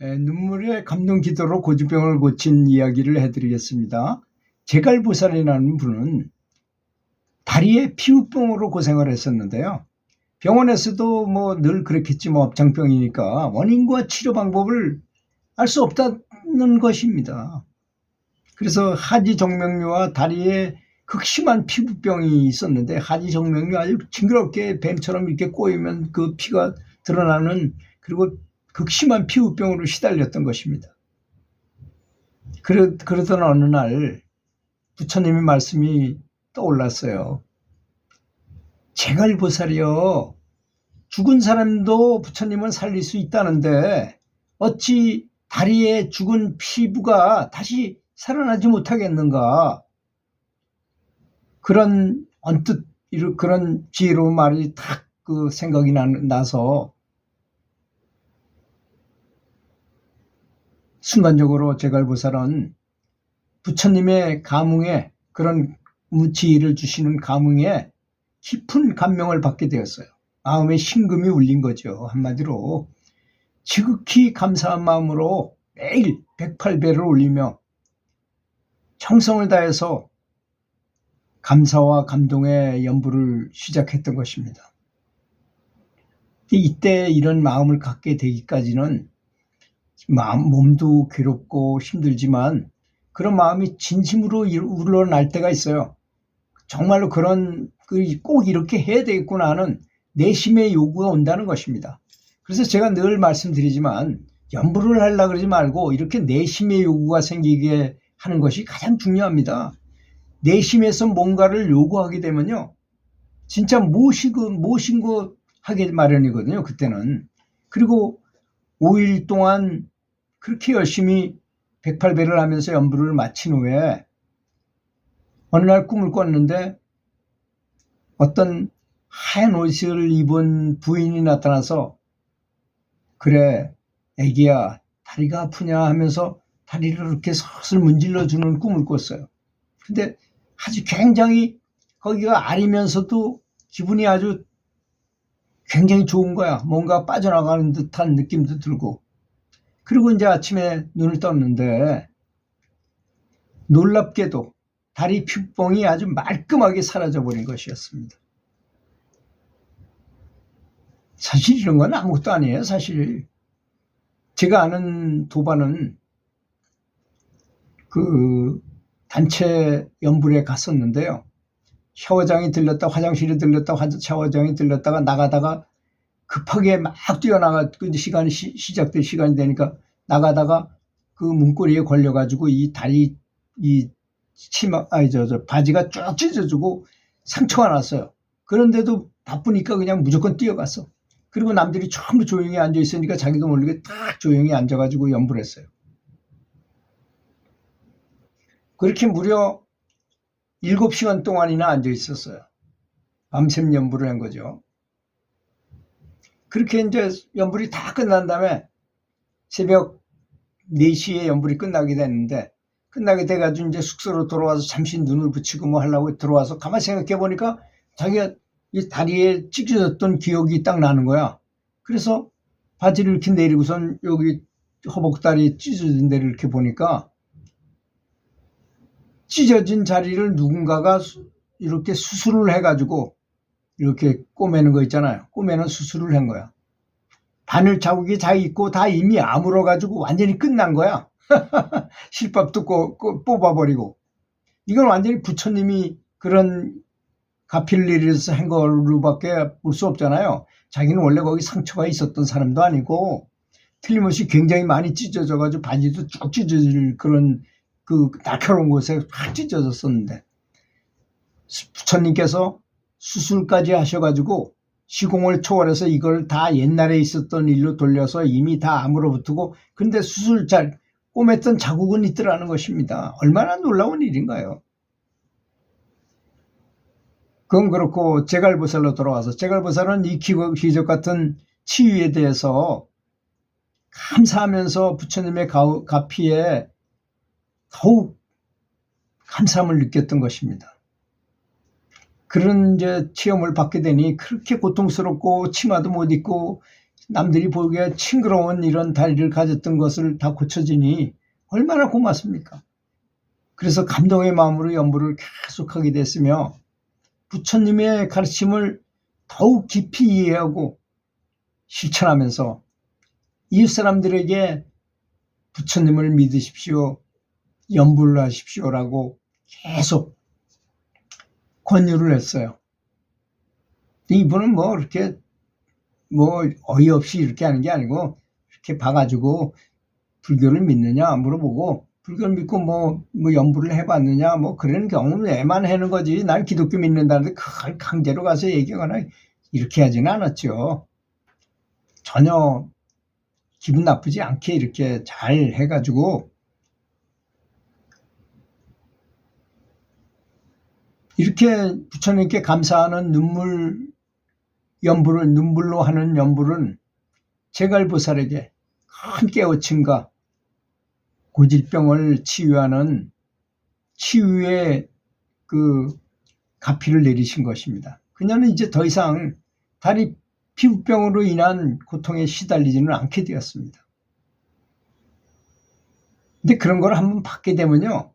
에, 눈물의 감동 기도로 고주병을 고친 이야기를 해드리겠습니다. 제갈보살이라는 분은 다리에 피부병으로 고생을 했었는데요. 병원에서도 뭐 늘 그렇겠지 뭐 업장병이니까 원인과 치료 방법을 알 수 없다는 것입니다. 그래서 하지 정명류와 다리에 극심한 피부병이 있었는데 하지 정명류 아주 징그럽게 뱀처럼 이렇게 꼬이면 그 피가 드러나는 그리고 극심한 피부병으로 시달렸던 것입니다. 그러, 그러던 어느 날 부처님의 말씀이 떠올랐어요. 제갈보살이요. 죽은 사람도 부처님은 살릴 수 있다는데 어찌 다리에 죽은 피부가 다시 살아나지 못하겠는가? 그런 언뜻 그런 지혜로운 말이 딱그 생각이 나, 나서 순간적으로 제갈보살은 부처님의 감흥에 그런 지혜를 주시는 감흥에 깊은 감명을 받게 되었어요. 마음에 신금이 울린 거죠. 한마디로 지극히 감사한 마음으로 매일 108배를 올리며 정성을 다해서 감사와 감동의 연부를 시작했던 것입니다. 이때 이런 마음을 갖게 되기까지는 마음, 몸도 괴롭고 힘들지만 그런 마음이 진심으로 우러날 때가 있어요. 정말로 그런 그꼭 이렇게 해야 되겠구나 하는 내심의 요구가 온다는 것입니다. 그래서 제가 늘 말씀드리지만 연부를 하려 그러지 말고 이렇게 내심의 요구가 생기게 하는 것이 가장 중요합니다. 내심에서 뭔가를 요구하게 되면요. 진짜 무엇이고 무엇인 거 하게 마련이거든요. 그때는. 그리고 5일 동안 그렇게 열심히 108배를 하면서 연부를 마친 후에 어느 날 꿈을 꿨는데 어떤 하얀 옷을 입은 부인이 나타나서 그래 애기야 다리가 아프냐 하면서 다리를 이렇게 서슬 문질러 주는 꿈을 꿨어요. 근데 아주 굉장히 거기가 아리면서도 기분이 아주 굉장히 좋은 거야. 뭔가 빠져나가는 듯한 느낌도 들고. 그리고 이제 아침에 눈을 떴는데 놀랍게도 다리 피부봉이 아주 말끔하게 사라져 버린 것이었습니다. 사실 이런 건 아무것도 아니에요. 사실 제가 아는 도반은 그 단체 연불에 갔었는데요. 샤워장이 들렸다 화장실에 들렸다 샤워장이 들렸다가 나가다가 급하게 막 뛰어나가 그 시간이 시, 시작될 시간이 되니까 나가다가 그 문고리에 걸려가지고 이 다리 이 치마 아니 저, 저 바지가 쭉 찢어지고 상처가 났어요. 그런데도 바쁘니까 그냥 무조건 뛰어갔어. 그리고 남들이 전부 조용히 앉아 있으니까 자기도 모르게 딱 조용히 앉아가지고 연불 했어요. 그렇게 무려 7시간 동안이나 앉아 있었어요. 밤샘 연불을 한 거죠. 그렇게 이제 연불이 다 끝난 다음에 새벽 4시에 연불이 끝나게 됐는데 끝나게 돼가지고 이제 숙소로 돌아와서 잠시 눈을 붙이고 뭐 하려고 들어와서 가만히 생각해 보니까 자기가 이 다리에 찢어졌던 기억이 딱 나는 거야. 그래서 바지를 이렇게 내리고선 여기 허벅다리 찢어진 데를 이렇게 보니까 찢어진 자리를 누군가가 이렇게 수술을 해가지고 이렇게 꼬매는 거 있잖아요. 꼬매는 수술을 한 거야. 바늘 자국이 다 있고 다 이미 아물어 가지고 완전히 끝난 거야. 실밥도 꼬, 꼬, 뽑아버리고. 이건 완전히 부처님이 그런 가필리를서 한 걸로밖에 볼 수 없잖아요. 자기는 원래 거기 상처가 있었던 사람도 아니고 틀림없이 굉장히 많이 찢어져가지고 바지도 쭉 찢어질 그런 그 날카로운 곳에 확 찢어졌었는데 부처님께서 수술까지 하셔가지고 시공을 초월해서 이걸 다 옛날에 있었던 일로 돌려서 이미 다 아물어 붙고 근데 수술 잘 꼬맸던 자국은 있더라는 것입니다. 얼마나 놀라운 일인가요? 그건 그렇고 제갈보살로 돌아와서 제갈보살은 이 기적 같은 치유에 대해서 감사하면서 부처님의 가피에 더욱 감사함을 느꼈던 것입니다. 그런 이제 체험을 받게 되니 그렇게 고통스럽고 치마도 못 입고 남들이 보기에 징그러운 이런 다리를 가졌던 것을 다 고쳐지니 얼마나 고맙습니까? 그래서 감동의 마음으로 연부를 계속하게 됐으며 부처님의 가르침을 더욱 깊이 이해하고 실천하면서 이웃 사람들에게 부처님을 믿으십시오, 연불을 하십시오라고 계속 권유를 했어요. 이분은 뭐 이렇게 뭐 어이없이 이렇게 하는 게 아니고 이렇게 봐가지고 불교를 믿느냐 물어보고 불교를 믿고 뭐, 뭐 연부를 해봤느냐 뭐 그런 경우는 애만 하는 거지 난 기독교 믿는다는데 그걸 강제로 가서 얘기하거나 이렇게 하지는 않았죠. 전혀 기분 나쁘지 않게 이렇게 잘 해가지고 이렇게 부처님께 감사하는 눈물 연부를 눈물로 하는 연부는 제갈보살에게 큰 깨우침과 고질병을 치유하는 치유의 그 가피를 내리신 것입니다. 그녀는 이제 더 이상 다리 피부병으로 인한 고통에 시달리지는 않게 되었습니다. 근데 그런 걸 한번 받게 되면요.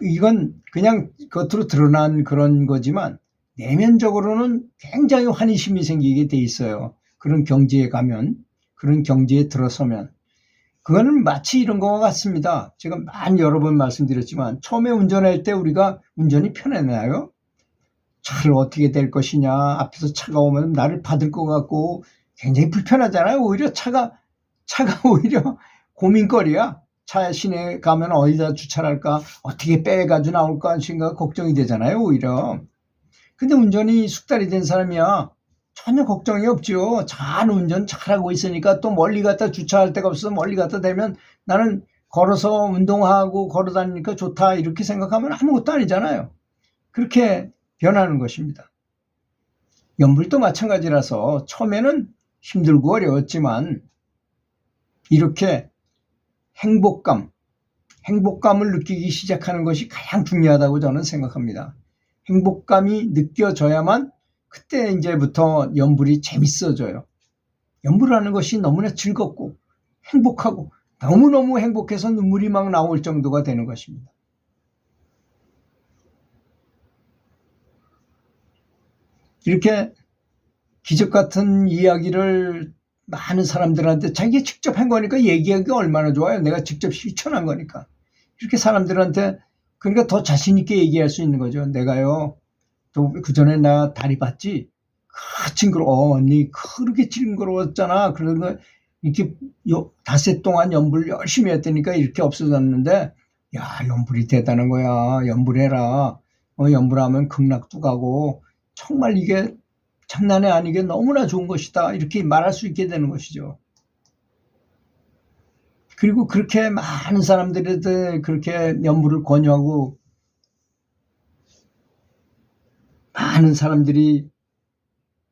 이건 그냥 겉으로 드러난 그런 거지만 내면적으로는 굉장히 환희심이 생기게 돼 있어요. 그런 경지에 가면, 그런 경지에 들어서면. 그거는 마치 이런 것과 같습니다. 제가 많이 여러 번 말씀드렸지만 처음에 운전할 때 우리가 운전이 편했나요? 차를 어떻게 될 것이냐 앞에서 차가 오면 나를 받을 것 같고 굉장히 불편하잖아요. 오히려 차가 차가 오히려 고민거리야. 차 시내 가면 어디다 주차를 할까 어떻게 빼가지고 나올까 생각 걱정이 되잖아요. 오히려. 근데 운전이 숙달이 된 사람이야. 전혀 걱정이 없죠. 잘 운전 잘하고 있으니까 또 멀리 갔다 주차할 데가 없어서 멀리 갔다 대면 나는 걸어서 운동하고 걸어 다니니까 좋다 이렇게 생각하면 아무것도 아니잖아요. 그렇게 변하는 것입니다. 연불도 마찬가지라서 처음에는 힘들고 어려웠지만 이렇게 행복감, 행복감을 느끼기 시작하는 것이 가장 중요하다고 저는 생각합니다. 행복감이 느껴져야만 그때 이제부터 연불이 재밌어져요. 연불하는 것이 너무나 즐겁고 행복하고 너무너무 행복해서 눈물이 막 나올 정도가 되는 것입니다. 이렇게 기적 같은 이야기를 많은 사람들한테 자기가 직접 한 거니까 얘기하기가 얼마나 좋아요. 내가 직접 실천한 거니까. 이렇게 사람들한테 그러니까 더 자신 있게 얘기할 수 있는 거죠. 내가요, 또그 전에 나 다리 봤지? 그 징그러 워. 언니, 그렇게 징그러웠잖아. 그러거 이렇게 요, 닷새 동안 연불 열심히 했다니까 이렇게 없어졌는데, 야, 연불이 대단한 거야. 연불해라. 어, 연불하면 극락도 가고, 정말 이게 장난이 아니게 너무나 좋은 것이다. 이렇게 말할 수 있게 되는 것이죠. 그리고 그렇게 많은 사람들한테 그렇게 연부를 권유하고 많은 사람들이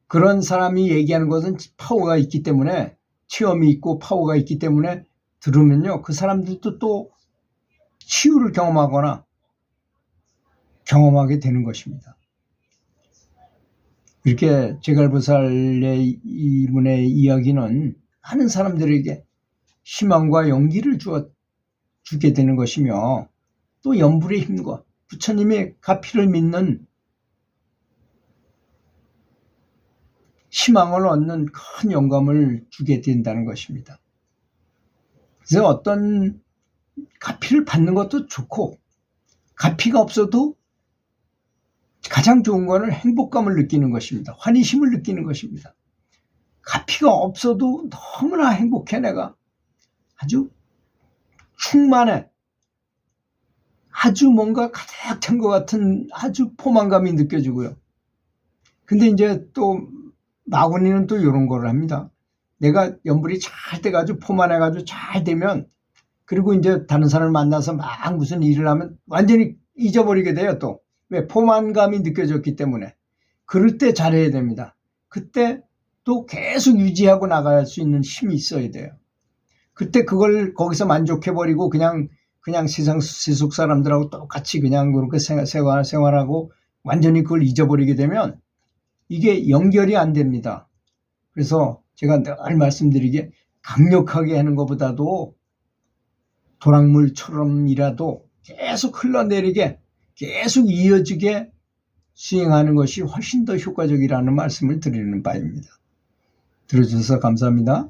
그런 사람이 얘기하는 것은 파워가 있기 때문에 체험이 있고 파워가 있기 때문에 들으면요 그 사람들도 또 치유를 경험하거나 경험하게 되는 것입니다. 이렇게 제갈보살의 이분의 이야기는 많은 사람들에게 희망과 용기를 주어 주게 되는 것이며 또 연불의 힘과 부처님의 가피를 믿는 희망을 얻는 큰 영감을 주게 된다는 것입니다. 그래서 어떤 가피를 받는 것도 좋고 가피가 없어도 가장 좋은 거는 행복감을 느끼는 것입니다. 환희심을 느끼는 것입니다. 가피가 없어도 너무나 행복해 내가 아주 충만해 아주 뭔가 가득 찬 것 같은 아주 포만감이 느껴지고요. 근데 이제 또 마구니는 또 이런 거를 합니다. 내가 연불이 잘 돼가지고 포만해가지고 잘 되면 그리고 이제 다른 사람을 만나서 막 무슨 일을 하면 완전히 잊어버리게 돼요 또. 왜? 포만감이 느껴졌기 때문에. 그럴 때 잘해야 됩니다. 그때 또 계속 유지하고 나갈 수 있는 힘이 있어야 돼요. 그때 그걸 거기서 만족해 버리고 그냥, 그냥 세상, 세속 사람들하고 똑같이 그냥 그렇게 생활, 생활하고 완전히 그걸 잊어버리게 되면 이게 연결이 안 됩니다. 그래서 제가 늘 말씀드리게 강력하게 하는 것보다도 도랑물처럼이라도 계속 흘러내리게 계속 이어지게 수행하는 것이 훨씬 더 효과적이라는 말씀을 드리는 바입니다. 들어주셔서 감사합니다.